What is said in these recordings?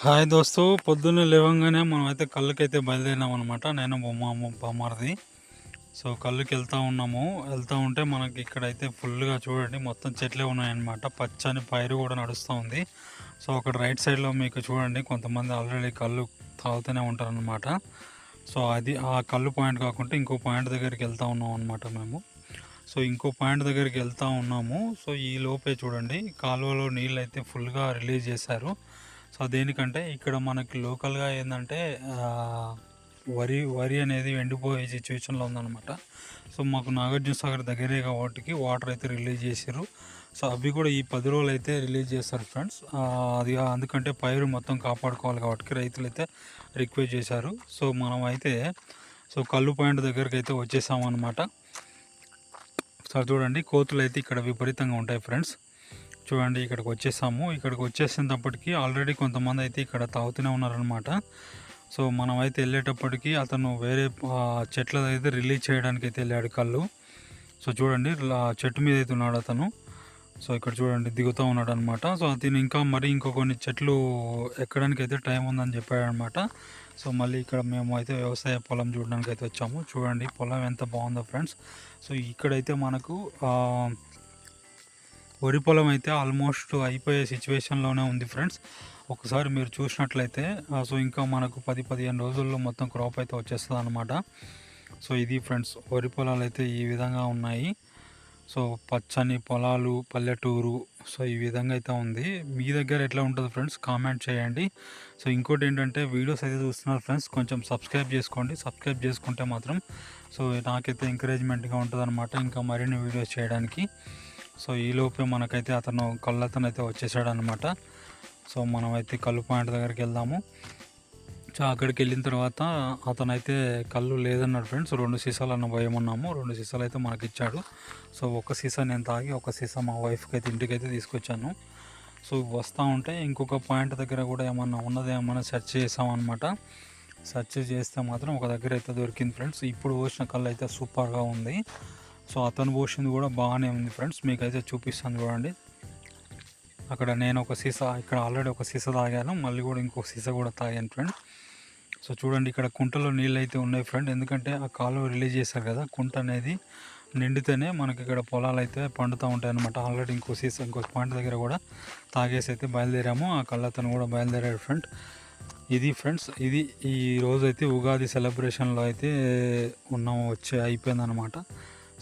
Hi దోస్తు పొద్దున్నే లేవంగానే మనం అయితే కళ్ళకైతే బయలుదేరినాం అనమాట నేను బొమ్మ బొమ్మరిది సో కళ్ళుకి వెళ్తూ ఉన్నాము. వెళ్తూ ఉంటే మనకి ఇక్కడైతే ఫుల్గా చూడండి మొత్తం చెట్లే ఉన్నాయన్నమాట. పచ్చని పైరు కూడా నడుస్తూ ఉంది. సో అక్కడ రైట్ సైడ్లో మీకు చూడండి కొంతమంది ఆల్రెడీ కళ్ళు తాగుతూనే ఉంటారనమాట సో అది ఆ కళ్ళు పాయింట్ కాకుండా ఇంకో పాయింట్ దగ్గరికి వెళ్తూ ఉన్నాం అనమాట మేము. సో ఇంకో పాయింట్ దగ్గరికి వెళ్తూ ఉన్నాము. సో ఈ లోపే చూడండి కాలువలో నీళ్ళు అయితే ఫుల్గా రిలీజ్ చేశారు. సో దేనికంటే ఇక్కడ మనకి లోకల్గా ఏంటంటే వరి వరి అనేది ఎండిపోయే సిచ్యువేషన్లో ఉందన్నమాట. సో మాకు నాగార్జున సాగర్ దగ్గరే కాబట్టి వాటర్ అయితే రిలీజ్ చేశారు సో అవి కూడా ఈ పది రోజులు అయితే రిలీజ్ చేస్తారు ఫ్రెండ్స్. అది అందుకంటే పైరు మొత్తం కాపాడుకోవాలి కాబట్టి రైతులు అయితే రిక్వెస్ట్ చేశారు. సో మనం అయితే సో కళ్ళు పాయింట్ దగ్గరికి అయితే వచ్చేసామన్నమాట. సో చూడండి కోతులు అయితే ఇక్కడ విపరీతంగా ఉంటాయి ఫ్రెండ్స్. చూడండి ఇక్కడికి వచ్చేసాము. ఇక్కడికి వచ్చేసినప్పటికీ ఆల్రెడీ కొంతమంది అయితే ఇక్కడ తాగుతూనే ఉన్నారనమాట సో మనం అయితే వెళ్ళేటప్పటికి అతను వేరే చెట్ల అయితే రిలీజ్ చేయడానికి అయితే వెళ్ళాడు కళ్ళు. సో చూడండి చెట్టు మీద అయితే ఉన్నాడు అతను. సో ఇక్కడ చూడండి దిగుతూ ఉన్నాడు అనమాట సో అతను ఇంకా మరి ఇంకో కొన్ని చెట్లు ఎక్కడానికి అయితే టైం ఉందని చెప్పాడు అనమాట సో మళ్ళీ ఇక్కడ మేము అయితే వ్యవసాయ పొలం చూడడానికి అయితే వచ్చాము. చూడండి పొలం ఎంత బాగుందో ఫ్రెండ్స్. సో ఇక్కడైతే మనకు వరి పొలం అయితే ఆల్మోస్ట్ అయిపోయే సిచ్యువేషన్లోనే ఉంది ఫ్రెండ్స్ ఒకసారి మీరు చూసినట్లయితే సో ఇంకా మనకు పది పదిహేను రోజుల్లో మొత్తం క్రాప్ అయితే వచ్చేస్తుంది అనమాట సో ఇది ఫ్రెండ్స్ వరి పొలాలు అయితే ఈ విధంగా ఉన్నాయి. సో పచ్చని పొలాలు పల్లెటూరు సో ఈ విధంగా అయితే ఉంది. మీ దగ్గర ఎట్లా ఉంటుంది ఫ్రెండ్స్ కామెంట్ చేయండి. సో ఇంకోటి ఏంటంటే వీడియోస్ అయితే చూస్తున్నారు ఫ్రెండ్స్ కొంచెం సబ్స్క్రైబ్ చేసుకోండి. సబ్స్క్రైబ్ చేసుకుంటే మాత్రం సో నాకైతే ఎంకరేజ్మెంట్గా ఉంటుంది అనమాట ఇంకా మరిన్ని వీడియోస్ చేయడానికి. సో ఈలోపే మనకైతే అతను కళ్ళతను అయితే వచ్చేసాడనమాట సో మనమైతే కళ్ళు పాయింట్ దగ్గరికి వెళ్దాము. సో అక్కడికి వెళ్ళిన తర్వాత అతనైతే కళ్ళు లేదన్నాడు ఫ్రెండ్స్. రెండు సీసాలు అన్న భయం ఉన్నాము. రెండు సీసాలు అయితే మనకి ఇచ్చాడు సో ఒక సీసా నేను తాగి ఒక సీసా మా వైఫ్కి అయితే ఇంటికి అయితే తీసుకొచ్చాను. సో వస్తూ ఉంటే ఇంకొక పాయింట్ దగ్గర కూడా ఏమన్నా ఉన్నది ఏమన్నా సెర్చ్ చేసామన్నమాట. సెర్చ్ చేస్తే మాత్రం ఒక దగ్గర అయితే దొరికింది ఫ్రెండ్స్. ఇప్పుడు పోసిన కళ్ళు అయితే సూపర్గా ఉంది. సో అతను పోసింది కూడా బాగానే ఉంది ఫ్రెండ్స్. మీకైతే చూపిస్తాను చూడండి. అక్కడ నేను ఒక సీసా ఇక్కడ ఆల్రెడీ ఒక సీసా తాగాను. మళ్ళీ కూడా ఇంకొక సీసా కూడా తాగాను ఫ్రెండ్. సో చూడండి ఇక్కడ కుంటలో నీళ్ళు అయితే ఉన్నాయి ఫ్రెండ్. ఎందుకంటే ఆ కాలువ రిలీజ్ చేశారు కదా కుంట అనేది నిండితేనే మనకి ఇక్కడ పొలాలు అయితే పండుతూ ఉంటాయి అనమాట ఆల్రెడీ ఇంకో సీసా ఇంకో పాయింట్ దగ్గర కూడా తాగేసి అయితే బయలుదేరాము. ఆ కళ్ళతను కూడా బయలుదేరాడు ఫ్రెండ్. ఇది ఫ్రెండ్స్ ఇది ఈ రోజైతే ఉగాది సెలబ్రేషన్లో అయితే ఉన్నాము వచ్చే అయిపోయిందనమాట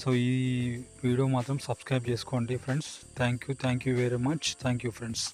సో ఈ వీడియో మాత్రం సబ్స్క్రైబ్ చేసుకోండి friends. Thank you thank you very much. Thank you friends.